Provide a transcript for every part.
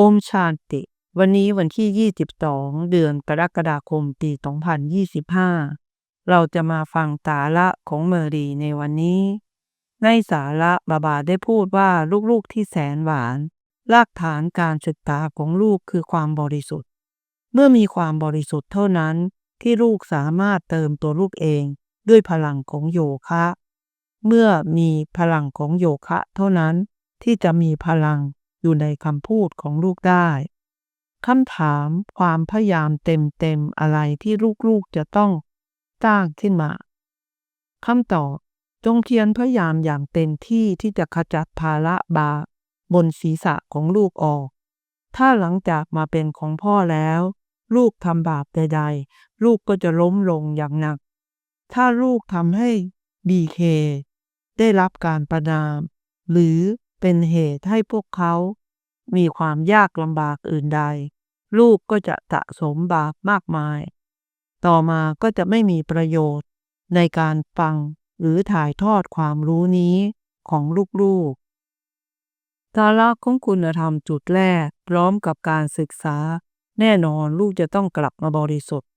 อมชาติ วันนี้วันที่ 22 เดือนกรกฎาคม ปี 2025 เราจะมาฟังสาระของเมอรีในวันนี้ ในสาระบาบาได้พูดว่าลูกๆที่แสนหวาน รากฐานการศึกษาของลูกคือความบริสุทธิ์ เมื่อมีความบริสุทธิ์เท่านั้นที่ลูกสามารถเติมตัวลูกเองด้วยพลังของโยคะ เมื่อมีพลังของโยคะเท่านั้นที่จะมีพลัง อยู่ในคำพูดของลูกได้คำถามความพยายามเต็มๆอะไรที่ลูกๆจะต้องสร้างขึ้นมาคำตอบจงเพียรพยายามอย่างเต็มที่ที่จะขจัดภาระบาปบนศีรษะของลูกออก ถ้าหลังจากมาเป็นของพ่อแล้ว ลูกทำบาปใดๆ ลูกก็จะล้มลงอย่างหนัก ถ้าลูกทำให้บีเคได้รับการประนาม หรือ เป็นเหตุให้พวกเขา มีความยากลำบากอื่นใด ลูกก็จะสะสมบาปมากมาย ต่อมาก็จะไม่มีประโยชน์ในการฟังหรือถ่ายทอดความรู้นี้ของลูกๆสาระของคุณธรรมจุดแรกพร้อมกับการศึกษา แน่นอนลูกจะต้องกลับมาบริสุทธิ์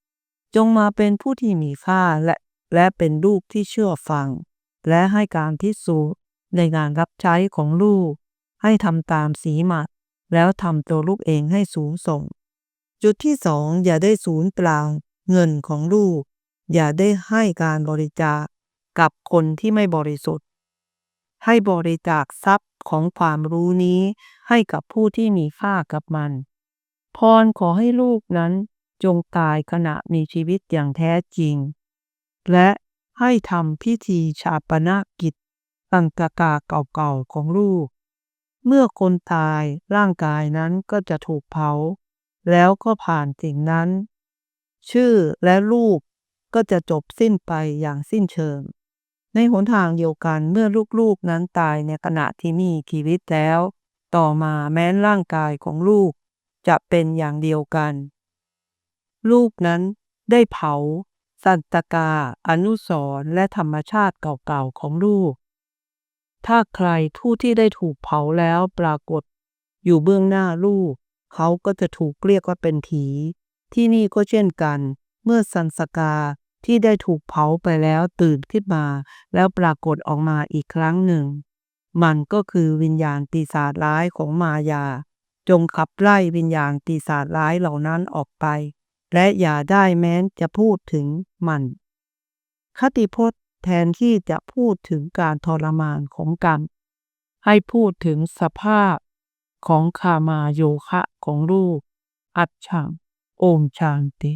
จงมาเป็นผู้ที่มีค่าและและเป็นลูกที่เชื่อฟัง และให้การพิสูจน์ ในงานรับใช้ของลูก ให้ทำตามสีหมัดแล้วทำตัวลูกเองให้สูงส่ง จุดที่สองอย่าได้สูญเปล่าเงินของลูก อย่าได้ให้การบริจาคกับคนที่ไม่บริสุทธิ์ ให้บริจาคทรัพย์ของความรู้นี้ให้กับผู้ที่มีค่ากับมัน พรขอให้ลูกนั้นจงตายขณะมีชีวิตอย่างแท้จริง และให้ทำพิธีชาปนกิจ ตังกากาเก่าๆของลูก เมื่อคนตายร่างกายนั้นก็จะถูกเผา แล้วก็ผ่านสิ่งนั้น ชื่อและลูกก็จะจบสิ้นไปอย่างสิ้นเชิง ในหนทางเดียวกันเมื่อลูกๆนั้นตายในขณะที่มีชีวิตแล้ว ต่อมาแม้นร่างกายของลูกจะเป็นอย่างเดียวกัน ลูกนั้นได้เผา สันตกา อนุสรและธรรมชาติเก่าๆของลูก ถ้าใครผู้ที่ได้ถูกเผาแล้วปรากฏ อยู่เบื้องหน้าลูก เขาก็จะถูกเรียกว่าเป็นผี ที่นี่ก็เช่นกัน เมื่อสันสกาที่ได้ถูกเผาไปแล้วตื่นขึ้นมา แล้วปรากฏออกมาอีกครั้งหนึ่ง มันก็คือวิญญาณปีศาจร้ายของมายา จงขับไล่วิญญาณปีศาจร้ายเหล่านั้นออกไป และอย่าได้แม้นจะพูดถึงมัน คติพจน์ แทนที่จะพูดถึงการทรมานของกรรมให้พูดถึงสภาพของคามาโยคะของลูก อัจฉัง โอมชานติ